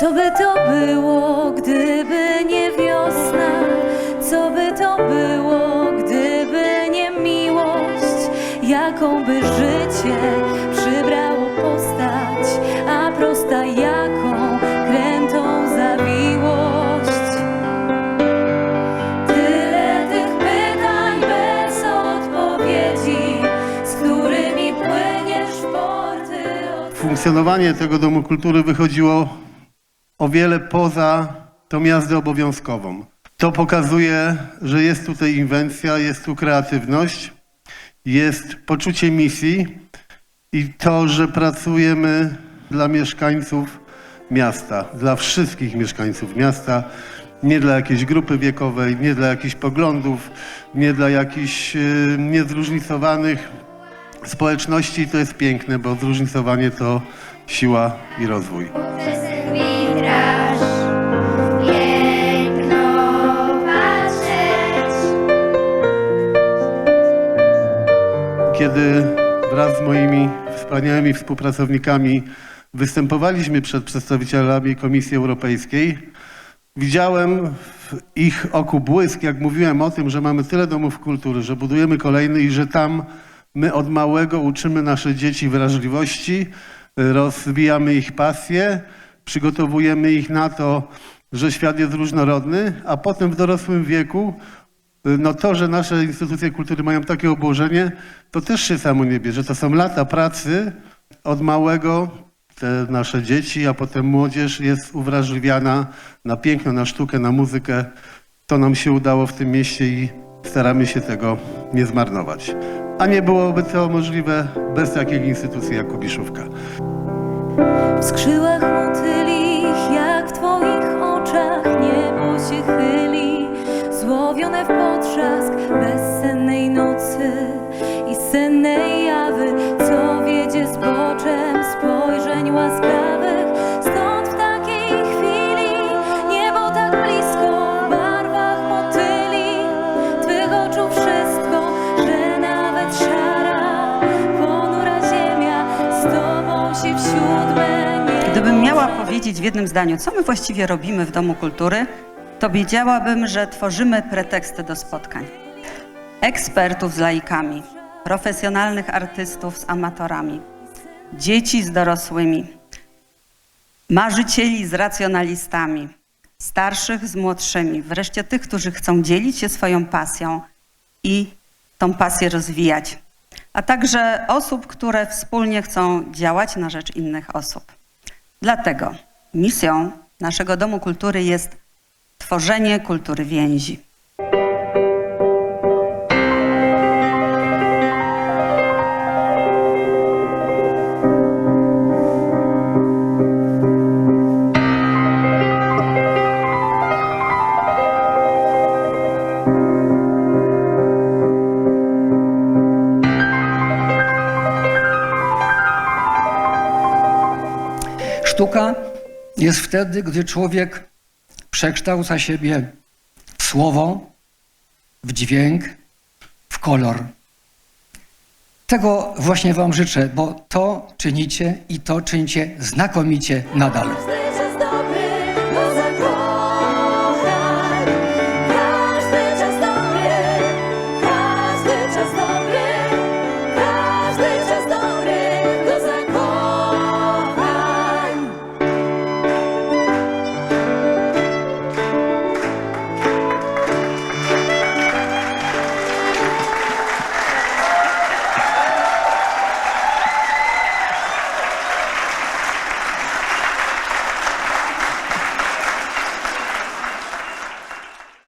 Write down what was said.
Co by to było, gdyby nie wiosna? Co by to było, gdyby nie miłość? Jaką by życie przybrało postać, a prosta jaką krętą zawiłość? Tyle tych pytań bez odpowiedzi, z którymi płyniesz w Funkcjonowanie tego Domu Kultury wychodziło o wiele poza tą jazdę obowiązkową. To pokazuje, że jest tutaj inwencja, jest tu kreatywność, jest poczucie misji i to, że pracujemy dla mieszkańców miasta, dla wszystkich mieszkańców miasta, nie dla jakiejś grupy wiekowej, nie dla jakichś poglądów, nie dla jakichś yy, niezróżnicowanych społeczności. To jest piękne, bo zróżnicowanie to siła i rozwój. Kiedy wraz z moimi wspaniałymi współpracownikami występowaliśmy przed przedstawicielami Komisji Europejskiej, widziałem w ich oku błysk, jak mówiłem o tym, że mamy tyle domów kultury, że budujemy kolejny i że tam my od małego uczymy nasze dzieci wrażliwości, rozwijamy ich pasję, przygotowujemy ich na to, że świat jest różnorodny, a potem w dorosłym wieku no to, że nasze instytucje kultury mają takie obłożenie, to też się samo nie bierze. To są lata pracy od małego. Te nasze dzieci, a potem młodzież jest uwrażliwiana na piękno, na sztukę, na muzykę. To nam się udało w tym mieście i staramy się tego nie zmarnować. A nie byłoby to możliwe bez takiej instytucji jak Kubiszówka. W się chyli, złowione w potrzask bezsennej nocy i sennej jawy, co wiedzie zboczem spojrzeń łaskawych. Stąd w takiej chwili niebo tak blisko w barwach motyli, twych oczu wszystko, że nawet szara, ponura ziemia z tobą się Gdybym miała powiedzieć w jednym zdaniu, co my właściwie robimy w Domu Kultury, to wiedziałabym, że tworzymy preteksty do spotkań. Ekspertów z laikami, profesjonalnych artystów z amatorami, dzieci z dorosłymi, marzycieli z racjonalistami, starszych z młodszymi, wreszcie tych, którzy chcą dzielić się swoją pasją i tą pasję rozwijać, a także osób, które wspólnie chcą działać na rzecz innych osób. Dlatego misją naszego Domu Kultury jest tworzenie kultury więzi. Sztuka jest wtedy, gdy człowiek przekształca siebie w słowo, w dźwięk, w kolor. Tego właśnie Wam życzę, bo to czynicie i to czynicie znakomicie nadal.